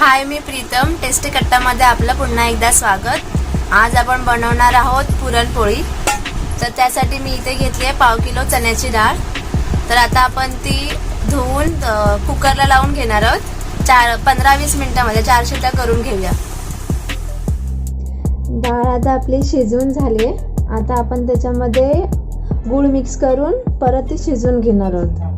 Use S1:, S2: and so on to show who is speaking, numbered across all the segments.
S1: हाय मी Pritam. Tasty कट्टामध्ये आपलं पुन्हा एकदा स्वागत. आज आपण बनवणार आहोत पुरणपोळी. तर त्यासाठी मी इथे घेतली आहे पाव किलो चण्याची डाळ. तर आता आपण ती धुवून कुकरला लावून घेणार आहोत. चार पंधरा वीस मिनिटामध्ये चार शिट्या करून घेऊया. डाळ आता आपली शिजून झाली आहे. आता आपण त्याच्यामध्ये गूळ मिक्स करून परत ती शिजून घेणार आहोत.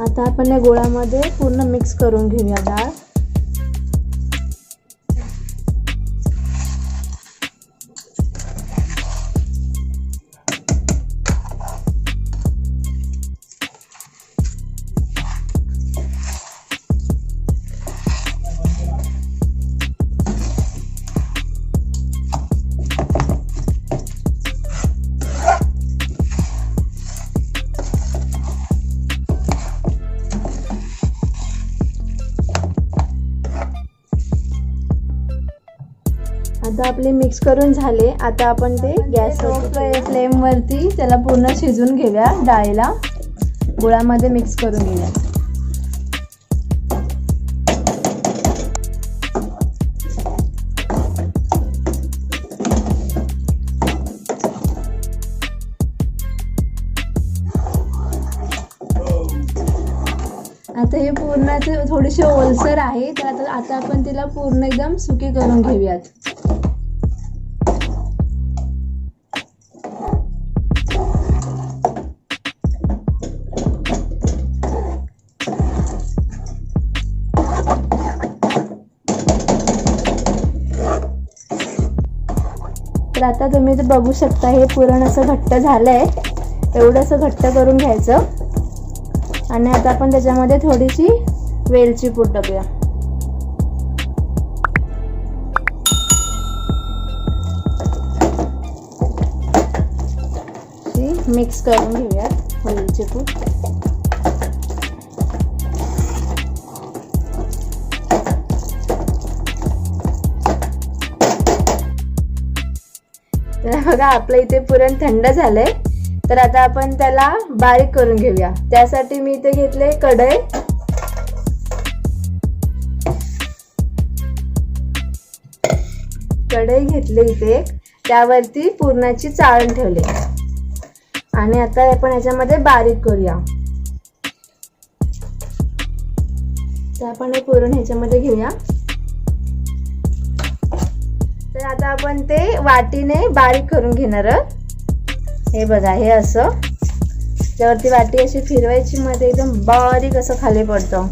S1: आता आपण या गोळामध्ये पूर्ण मिक्स करून घेऊया डाळ आता आपले मिक्स करून झाले. आता आपण ते गॅस फ्लेम वरती त्याला पूर्ण शिजून घेऊया डाळीला. गुळामध्ये मिक्स करून घेऊया. आता हे पूर्ण ते थोडीशी ओलसर आहे. तर आता आपण तिला पूर्ण एकदम सुकी करून घेऊयात. तर आता तुम्ही ते बघू शकता हे पुरण असं घट्ट झालंय. एवढं असं घट्ट करून घ्यायचं. आणि आता आपण त्याच्यामध्ये थोडीशी वेलची पूड टाकूया. मिक्स करून घेऊयात वेलची पूड. बघा आपलं इथे पुरण थंड झालंय. तर आता आपण त्याला बारीक करून घेऊया. त्यासाठी मी इथे घेतले कढई. कढई घेतली इथे. त्यावरती पुरणाची चाळण ठेवली. आणि आता आपण याच्यामध्ये बारीक करूया. तर आपण हे पुरण ह्याच्यामध्ये घेऊया. तर आता आपण ते वाटीने बारीक करून घेणार आहोत. हे बघा हे असं त्यावरती वाटी अशी फिरवायची मध्ये एकदम बारीक असं खाली पडतं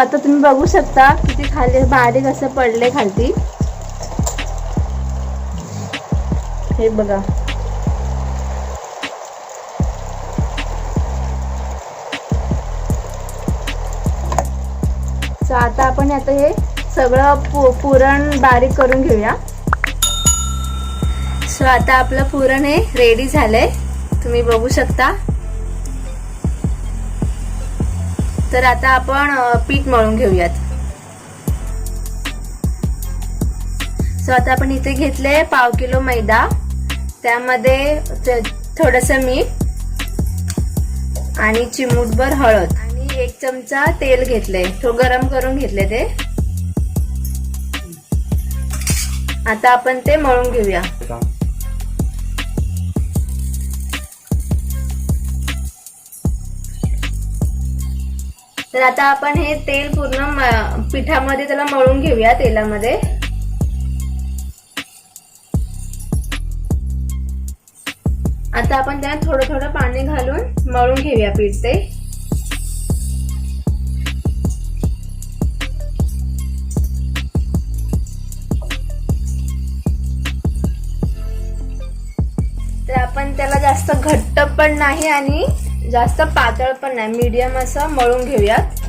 S1: आता तुम्ही बघू शकता किती खाली बारीक असं पडले खालती. हे बघा. सो आता आपण आता हे सगळं पु पुरण बारीक करून घेऊया. सो आता आपलं पुरण हे रेडी झालंय. तुम्ही बघू शकता. तर आता आपण पीठ मळून घेऊयात. सो आता आपण इथे घेतले पाव किलो मैदा. त्यामध्ये थोडस मीठ आणि चिमूटभर हळद. आणि एक चमचा तेल घेतले तो गरम करून घेतले ते. आता आपण ते मळून घेऊया. तर आता आपण हे तेल पूर्ण पिठामध्ये त्याला मळून घेऊया तेलामध्ये. आता आपण त्यात थोडं थोडं पाणी घालून मळून घेऊया पीठ ते. तर आपण त्याला जास्त घट्ट पण नाही आणि जास्त पातळ पण नाही मीडियम असं मळून घेऊयात.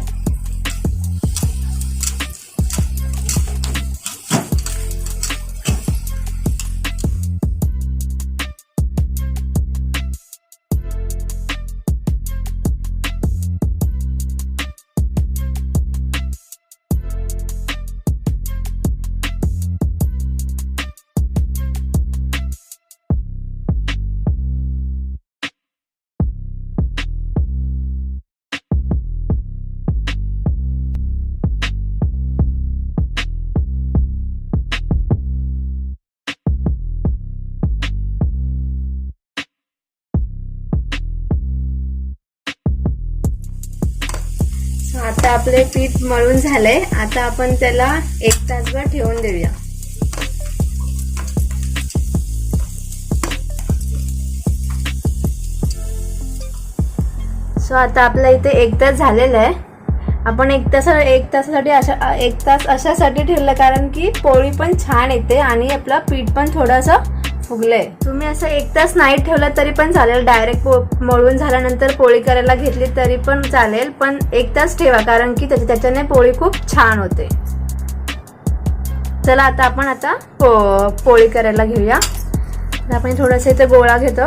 S1: आपले पीठ मळून झालंय. आता आपण त्याला एक तासभर ठेवून देऊया. सो आता आपल्या इथे एक तास झालेलं आहे. आपण एक तास एक तासासाठी अशा एक तास अशासाठी ठेवलं कारण की पोळी पण छान येते आणि आपलं पीठ पण थोडंसं फुगलंय तुम्ही असं एक तास नाही ठेवलं तरी पण चालेल. डायरेक्ट मळून झाल्यानंतर पोळी करायला घेतली तरी पण चालेल पण एक तास ठेवा कारण की त्याच्या त्याच्याने पोळी खूप छान होते. चला आता आपण आता पो पोळी करायला घेऊया. आपण थोडंसं इथे गोळा घेतो.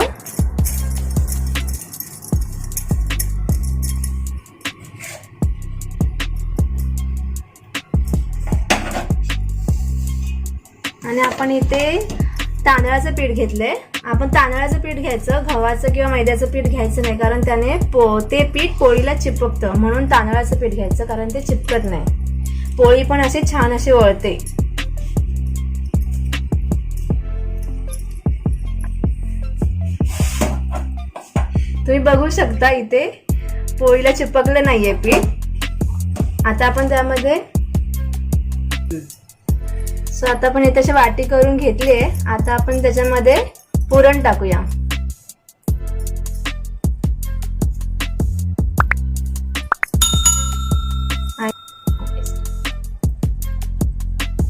S1: आणि आपण इथे तांदळाचं पीठ घेतलंय. आपण तांदळाचं पीठ घ्यायचं गव्हाचं किंवा मैद्याचं पीठ घ्यायचं नाही कारण त्याने पो ते पीठ पोळीला चिपकतं. म्हणून तांदळाचं पीठ घ्यायचं कारण ते चिपकत नाही. पोळी पण अशी छान अशी वळते. तुम्ही बघू शकता इथे पोळीला चिपकलं नाहीये पीठ. आता आपण त्यामध्ये सो आता आपण इथे तशी वाटी करून घेतली. आहे आता आपण त्याच्यामध्ये पुरण टाकूया.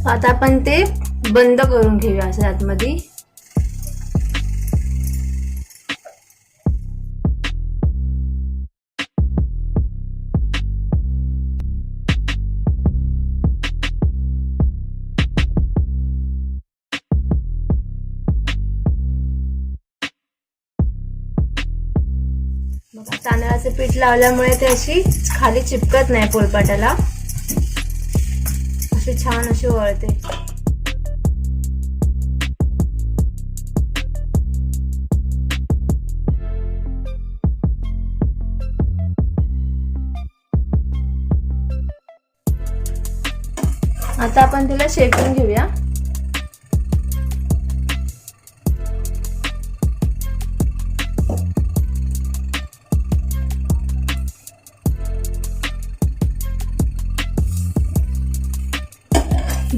S1: आता आपण ते बंद करून घेऊया असं आतमध्ये. तांदळाचं पीठ लावल्यामुळे ते अशी खाली चिपकत नाही पोळपाटाला. अशी छान अशी वळते. आता आपण तिला शेकून घेऊया.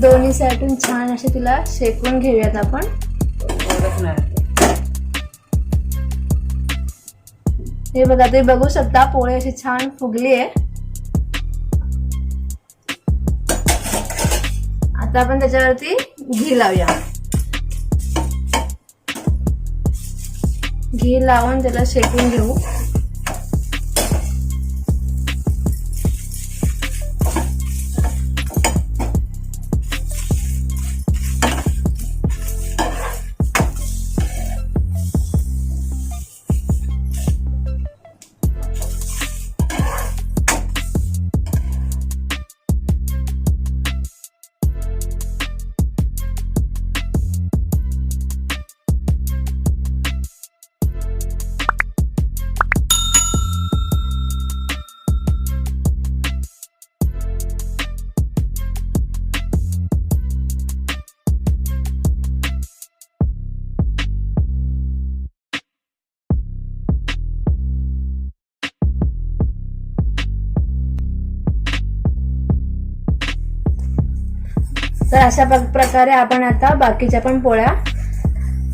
S1: दोन्ही साईडून छान असे तिला शेकून घेऊयात आपण. हे बघा तुम्ही बघू शकता पोळी अशी छान फुगली आहे. आता आपण त्याच्यावरती घी लावूया. घी लावून त्याला शेकून घेऊ. तर अशा प्रकारे आपण आता बाकीच्या पण पोळ्या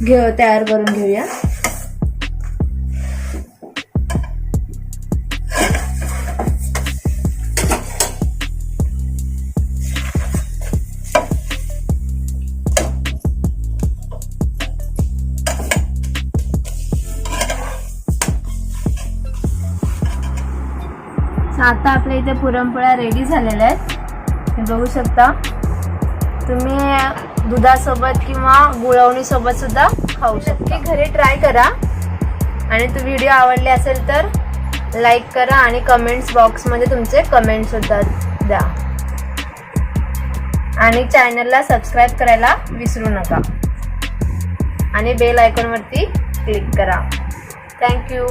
S1: घेऊ तयार करून घेऊया. आता आपल्या इथे पुरणपोळ्या रेडी झालेल्या आहेत. बघू शकता. तुम्ही दुधासोबत किंवा गुळवणीसोबत सुद्धा खाऊ शकता. घरी ट्राय करा. आणि तो व्हिडिओ आवडले असेल तर लाईक करा आणि कमेंट्स बॉक्समध्ये तुमचे कमेंट सुद्धा द्या. आणि चॅनलला सबस्क्राईब करायला विसरू नका. आणि बेल आयकॉनवरती क्लिक करा. Thank you